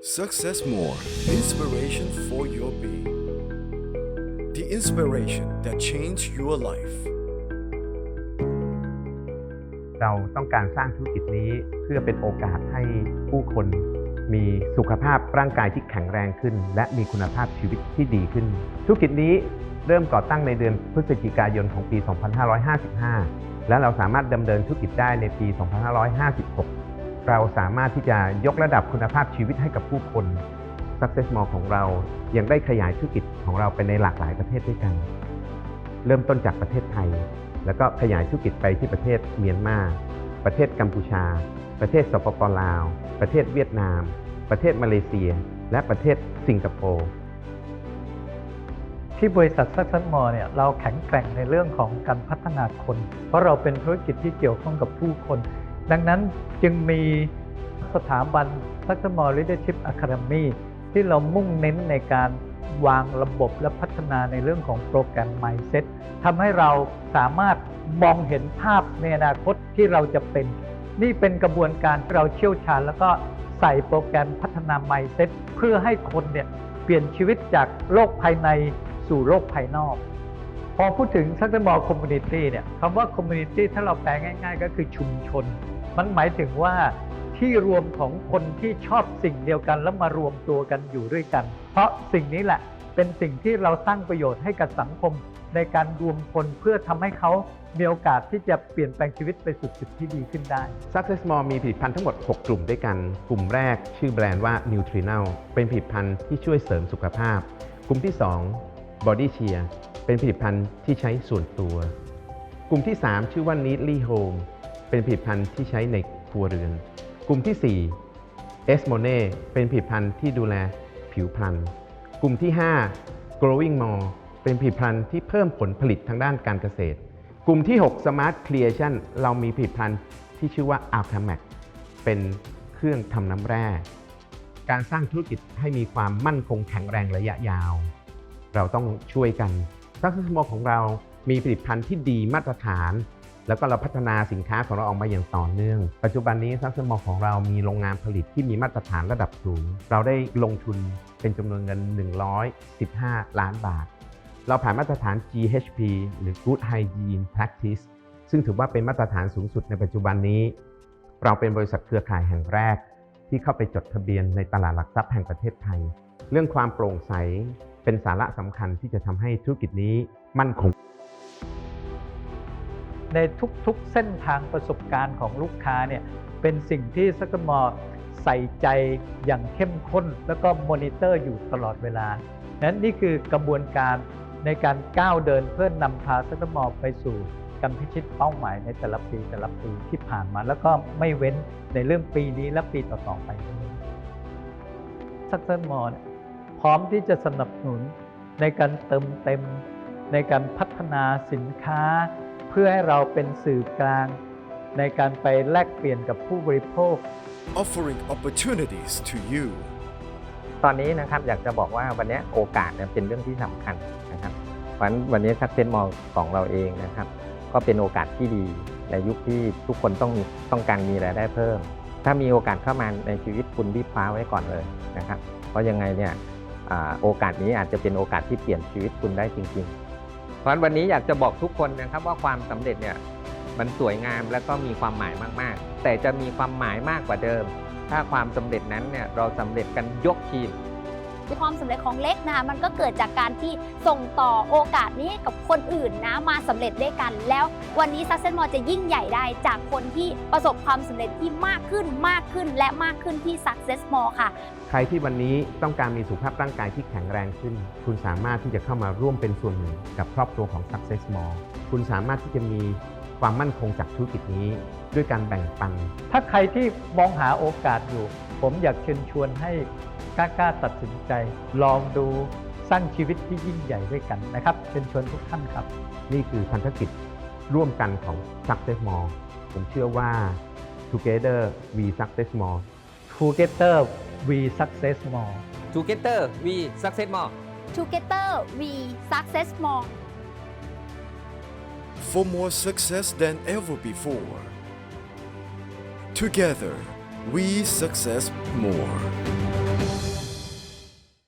Success More Inspiration for your being. The inspiration that Change your life. เราต้องการสร้างธุรกิจนี้เพื่อเป็นโอกาสให้ผู้คนมีสุขภาพร่างกายที่แข็งแรงขึ้น และมีคุณภาพชีวิตที่ดีขึ้น ธุรกิจนี้เริ่มก่อตั้งในเดือนพฤศจิกายนของปี 2555 และเราสามารถดำเนินธุรกิจได้ในปี 2556 เราสามารถที่จะยกระดับคุณภาพชีวิตให้กับผู้คน Success Mall ของเรายังได้ขยายธุรกิจของเราไปในหลากหลายประเทศด้วยกัน เริ่มต้นจากประเทศไทย แล้วก็ขยายธุรกิจไปที่ประเทศเมียนมา ประเทศกัมพูชา ประเทศสปปลาว ประเทศเวียดนาม ประเทศมาเลเซีย และประเทศสิงคโปร์ที่บริษัทซักซันมอเนี่ยเราแข็งแกร่งในเรื่องของการพัฒนาคน เพราะเราเป็นธุรกิจที่เกี่ยวข้องกับผู้คน ดังนั้นจึงมีสถาบันซักซันมอ Leadership Academy ที่เรามุ่งเน้นในการวางระบบและพัฒนาในเรื่องของโปรแกรม Mindset ทำให้เราสามารถมองเห็นภาพในอนาคตที่เราจะเป็น นี่เป็นกระบวนการที่เราเชี่ยวชาญ แล้วก็ใส่โปรแกรมพัฒนา Mindset เพื่อให้คนเนี่ยเปลี่ยนชีวิตจากโลกภายในสู่โลกภายนอก พอพูดถึงซักเตอร์มอลคอมมูนิตี้เนี่ยคำว่าคอมมูนิตี้ถ้าเราแปลง่าย ๆ ก็คือชุมชน มันหมายถึงว่าที่รวมของคนที่ชอบสิ่งเดียวกันแล้วมารวมตัวกันอยู่ด้วยกัน เพราะสิ่งนี้แหละเป็นสิ่งที่เราสร้างประโยชน์ให้กับสังคม ในการรวมคนเพื่อทำให้เขามีโอกาสที่จะเปลี่ยนแปลงชีวิตไปสู่จุดที่ดีขึ้นได้ Success Mall มีผลิตภัณฑ์ทั้งหมด 6 กลุ่มด้วยกัน กลุ่มแรกชื่อแบรนด์ว่า Nutrinal เป็นผลิตภัณฑ์ที่ช่วยเสริมสุขภาพ กลุ่มที่ 2 Body Cheer เป็นผลิตภัณฑ์ที่ใช้ส่วนตัว กลุ่มที่ 3 ชื่อว่า Neatly Home เป็นผลิตภัณฑ์ที่ใช้ในครัวเรือน กลุ่มที่ 4 e s m o n e เป็นผลิตภัณฑ์ที่ดูแลผิวพรรณ กลุ่มที่ 5 Growing More เป็นผลิตภัณฑ์ที่เพิ่มผลผลิตทางด้านการเกษตร กลุ่มที่ 6 Smart Creation เรามีผลิตภัณฑ์ที่ชื่อว่า Alchemax เป็นเครื่องทำน้ำแร่ การสร้างธุรกิจให้มีความมั่นคงแข็งแรงระยะยาว เราต้องช่วยกัน Success Mall ของเรามีผลิตภัณฑ์ที่ดีมาตรฐาน แล้วก็เราพัฒนาสินค้าของเราออกมาอย่างต่อเนื่อง ปัจจุบันนี้ Success Mall ของเรามีโรงงานผลิตที่มีมาตรฐานระดับสูง เราได้ลงทุนเป็นจำนวนเงิน 115 ล้านบาท เราผ่านมาตรฐาน GHP หรือ Good Hygiene Practice ซึ่งถือว่าเป็นมาตรฐานสูงสุดในปัจจุบันนี้ เราเป็นบริษัทเครือข่ายแห่งแรก ที่เข้าไปจดทะเบียนในตลาดหลักทรัพย์แห่งประเทศไทย เรื่องความโปร่งใส เป็นสาระสำคัญที่จะทำให้ธุรกิจนี้มั่นคง ในทุกๆเส้นทางประสบการณ์ของลูกค้าเนี่ยเป็นสิ่งที่ซักมอใส่ใจอย่างเข้มข้น แล้วก็มอนิเตอร์อยู่ตลอดเวลานั้นนี่คือกระบวนการในการก้าวเดินเพื่อนนำพาซักมอไปสู่การพิชิตเป้าหมายในแต่ละปีแต่ละปีที่ผ่านมา แล้วก็ไม่เว้นในเรื่องปีนี้และปีต่อๆไปซักมอเนี่ย พร้อมที่จะสนับสนุนในการเติมเต็ม ในการพัฒนาสินค้า เพื่อให้เราเป็นสื่อกลาง ในการไปแลกเปลี่ยนกับผู้บริโภค Offering opportunities to you. ตอนนี้นะครับอยากจะบอกว่าวันนี้โอกาสเนี่ยเป็นเรื่องที่สำคัญนะครับเพราะฉะนั้นวันนี้ทักเซนมอลของเราเองนะครับ ก็เป็นโอกาสที่ดีในยุคที่ทุกคนต้องมีต้องการมีรายได้เพิ่ม ถ้ามีโอกาสเข้ามาในชีวิตคุณรีบคว้าไว้ก่อนเลยนะครับ เพราะยังไงเนี่ยอ่า โอกาสนี้อาจจะเป็นโอกาสที่เปลี่ยนชีวิตคุณได้จริง ๆ เพราะวันนี้อยากจะบอกทุกคนนะครับว่าความสำเร็จเนี่ยมันสวยงามและก็มีความหมายมาก ๆ แต่จะมีความหมายมากกว่าเดิม ถ้าความสำเร็จนั้นเนี่ยเราสำเร็จกันยกทีม ความสำเร็จของเล็กนะคะมันก็เกิดจากการที่ส่งต่อโอกาสนี้กับคนอื่นนะมาสำเร็จด้วยกัน แล้ววันนี้ซักเซนมอจะยิ่งใหญ่ได้จากคนที่ประสบความสำเร็จที่มากขึ้นมากขึ้นและมากขึ้นที่ Success Mall ค่ะ ใครที่วันนี้ต้องการมีสุขภาพร่างกายที่แข็งแรงขึ้น คุณสามารถที่จะเข้ามาร่วมเป็นส่วนหนึ่งกับครอบครัวของ Success Mall คุณสามารถที่จะมีความมั่นคงจากธุรกิจนี้ด้วยการแบ่งปัน ถ้าใครที่มองหาโอกาสอยู่ ผมอยากเชิญชวนให้ กล้าๆตัดสินใจ ลองดูสร้างชีวิตที่ยิ่งใหญ่ด้วยกันนะครับเชิญชวนทุกท่านครับ นี่คือพันธกิจร่วมกันของ Success Mall ผมเชื่อว่า Together we Success Mall Together we success more Together we success more Together we Success Mall For more success than ever before. Together, we success more.